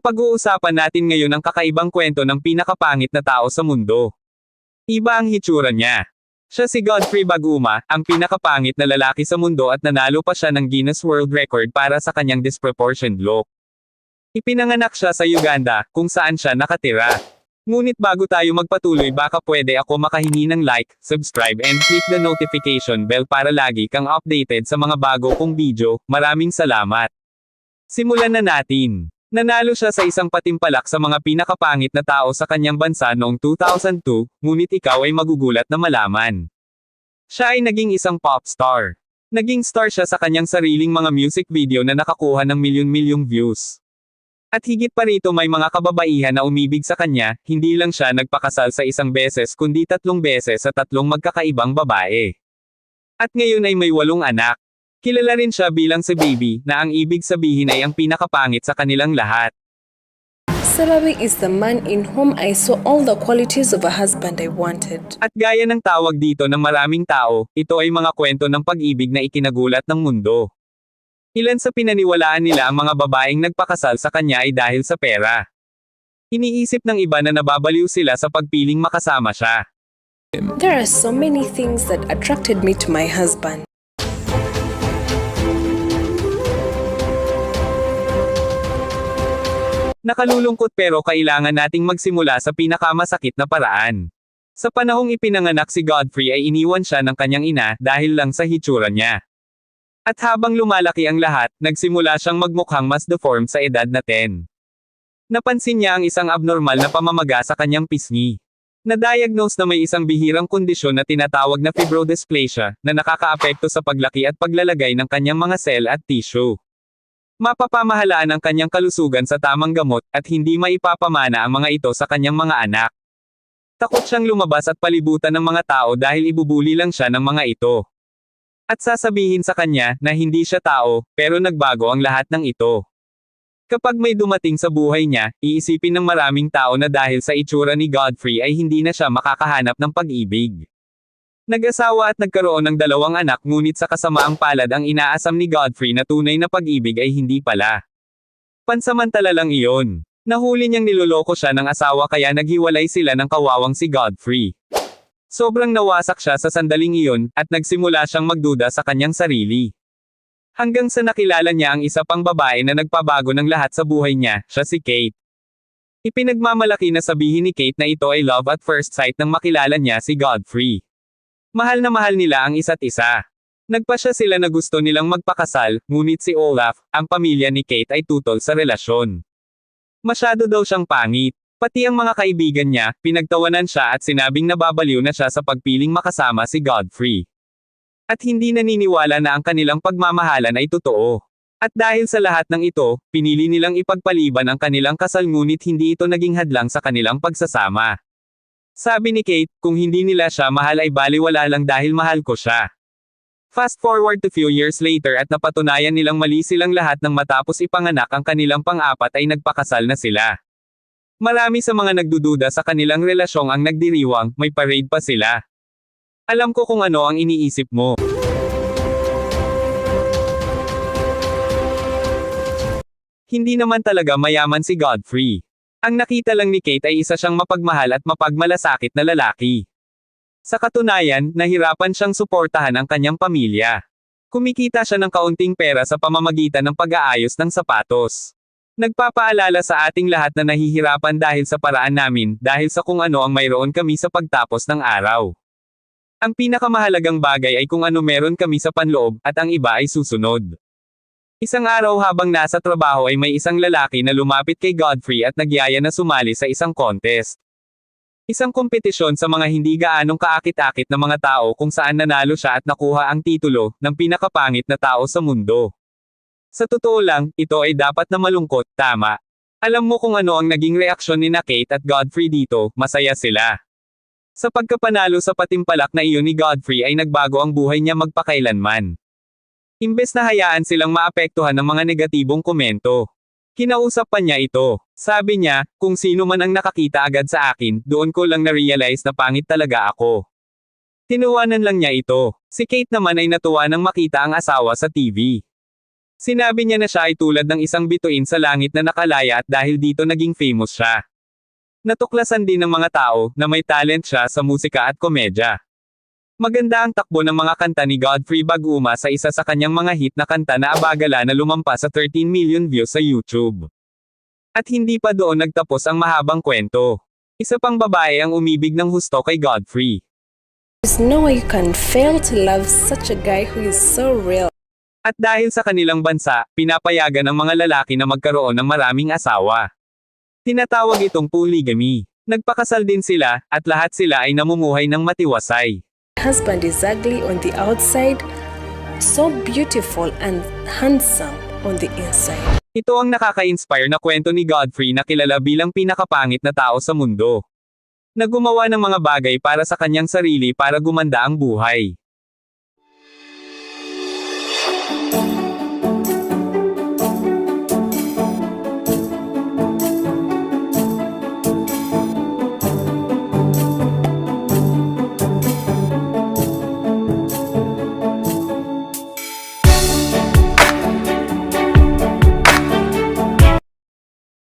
Pag-uusapan natin ngayon ang kakaibang kwento ng pinakapangit na tao sa mundo. Iba ang hitsura niya. Siya si Godfrey Baguma, ang pinakapangit na lalaki sa mundo at nanalo pa siya ng Guinness World Record para sa kanyang disproportioned look. Ipinanganak siya sa Uganda, kung saan siya nakatira. Ngunit bago tayo magpatuloy baka pwede ako makahingi ng like, subscribe and click the notification bell para lagi kang updated sa mga bago kong video, maraming salamat. Simulan na natin. Nanalo siya sa isang patimpalak sa mga pinakapangit na tao sa kanyang bansa noong 2002, ngunit ikaw ay magugulat na malaman. Siya ay naging isang pop star. Naging star siya sa kanyang sariling mga music video na nakakuha ng milyon-milyong views. At higit pa rito may mga kababaihan na umibig sa kanya, hindi lang siya nagpakasal sa isang beses kundi tatlong beses sa tatlong magkakaibang babae. At ngayon ay may walong anak. Kilala rin siya bilang si Baby, na ang ibig sabihin ay ang pinakapangit sa kanilang lahat. Salawi is the man in whom I saw all the qualities of a husband I wanted. At gaya ng tawag dito ng maraming tao, ito ay mga kwento ng pag-ibig na ikinagulat ng mundo. Ilan sa pinaniwalaan nila ang mga babaeng nagpakasal sa kanya ay dahil sa pera. Iniisip ng iba na nababaliw sila sa pagpiling makasama siya. There are so many things that attracted me to my husband. Nakalulungkot pero kailangan nating magsimula sa pinakamasakit na paraan. Sa panahong ipinanganak si Godfrey ay iniwan siya ng kanyang ina dahil lang sa hitsura niya. At habang lumalaki ang lahat, nagsimula siyang magmukhang mas deformed sa edad na 10. Napansin niya ang isang abnormal na pamamaga sa kanyang pisngi. Na-diagnose na may isang bihirang kondisyon na tinatawag na fibrodysplasia, na nakakaapekto sa paglaki at paglalagay ng kanyang mga cell at tissue. Mapapamahalaan ang kanyang kalusugan sa tamang gamot, at hindi maipapamana ang mga ito sa kanyang mga anak. Takot siyang lumabas at palibutan ng mga tao dahil ibubuli lang siya ng mga ito. At sasabihin sa kanya, na hindi siya tao, pero nagbago ang lahat ng ito. Kapag may dumating sa buhay niya, iisipin ng maraming tao na dahil sa itsura ni Godfrey ay hindi na siya makakahanap ng pag-ibig. Nag-asawa at nagkaroon ng dalawang anak ngunit sa kasamaang palad ang inaasam ni Godfrey na tunay na pag-ibig ay hindi pala. Pansamantala lang iyon. Nahuli niyang niloloko siya ng asawa kaya naghiwalay sila ng kawawang si Godfrey. Sobrang nawasak siya sa sandaling iyon, at nagsimula siyang magduda sa kanyang sarili. Hanggang sa nakilala niya ang isa pang babae na nagpabago ng lahat sa buhay niya, siya si Kate. Ipinagmamalaki na sabihin ni Kate na ito ay love at first sight nang makilala niya si Godfrey. Mahal na mahal nila ang isa't isa. Nagpasya sila na gusto nilang magpakasal, ngunit si Olaf, ang pamilya ni Kate ay tutol sa relasyon. Masyado daw siyang pangit. Pati ang mga kaibigan niya, pinagtawanan siya at sinabing nababaliw na siya sa pagpiling makasama si Godfrey. At hindi naniniwala na ang kanilang pagmamahalan ay totoo. At dahil sa lahat ng ito, pinili nilang ipagpaliban ang kanilang kasal ngunit hindi ito naging hadlang sa kanilang pagsasama. Sabi ni Kate, kung hindi nila siya mahal ay baliwala lang dahil mahal ko siya. Fast forward to few years later at napatunayan nilang mali silang lahat nang matapos ipanganak ang kanilang pang-apat ay nagpakasal na sila. Marami sa mga nagdududa sa kanilang relasyong ang nagdiriwang, may parade pa sila. Alam ko kung ano ang iniisip mo. Hindi naman talaga mayaman si Godfrey. Ang nakita lang ni Kate ay isa siyang mapagmahal at mapagmalasakit na lalaki. Sa katunayan, nahirapan siyang suportahan ang kanyang pamilya. Kumikita siya ng kaunting pera sa pamamagitan ng pag-aayos ng sapatos. Nagpapaalala sa ating lahat na nahihirapan dahil sa paraan namin, dahil sa kung ano ang mayroon kami sa pagtapos ng araw. Ang pinakamahalagang bagay ay kung ano meron kami sa panloob, at ang iba ay susunod. Isang araw habang nasa trabaho ay may isang lalaki na lumapit kay Godfrey at nagyaya na sumali sa isang contest. Isang kompetisyon sa mga hindi gaanong kaakit-akit na mga tao kung saan nanalo siya at nakuha ang titulo ng pinakapangit na tao sa mundo. Sa totoo lang, ito ay dapat na malungkot, tama. Alam mo kung ano ang naging reaksyon ni na Kate at Godfrey dito, masaya sila. Sa pagkapanalo sa patimpalak na iyon ni Godfrey ay nagbago ang buhay niya magpakailanman. Imbes na hayaan silang maapektuhan ng mga negatibong komento. Kinausap pa niya ito. Sabi niya, kung sino man ang nakakita agad sa akin, doon ko lang na-realize na pangit talaga ako. Tinuwanan lang niya ito. Si Kate naman ay natuwa nang makita ang asawa sa TV. Sinabi niya na siya ay tulad ng isang bituin sa langit na nakalaya at dahil dito naging famous siya. Natuklasan din ng mga tao na may talent siya sa musika at komedya. Maganda ang takbo ng mga kanta ni Godfrey Baguma sa isa sa kanyang mga hit na kanta na abagala na lumampas sa 13 million views sa YouTube. At hindi pa doon nagtapos ang mahabang kwento. Isa pang babae ang umibig ng husto kay Godfrey. There's no way you can fail to love such a guy who is so real. At dahil sa kanilang bansa, pinapayagan ng mga lalaki na magkaroon ng maraming asawa. Tinatawag itong polygamy. Nagpakasal din sila, at lahat sila ay namumuhay ng matiwasay. Husband is ugly on the outside, so beautiful and handsome on the inside. Ito ang nakaka-inspire na kwento ni Godfrey na kilala bilang pinakapangit na tao sa mundo. Na gumawa ng mga bagay para sa kanyang sarili para gumanda ang buhay.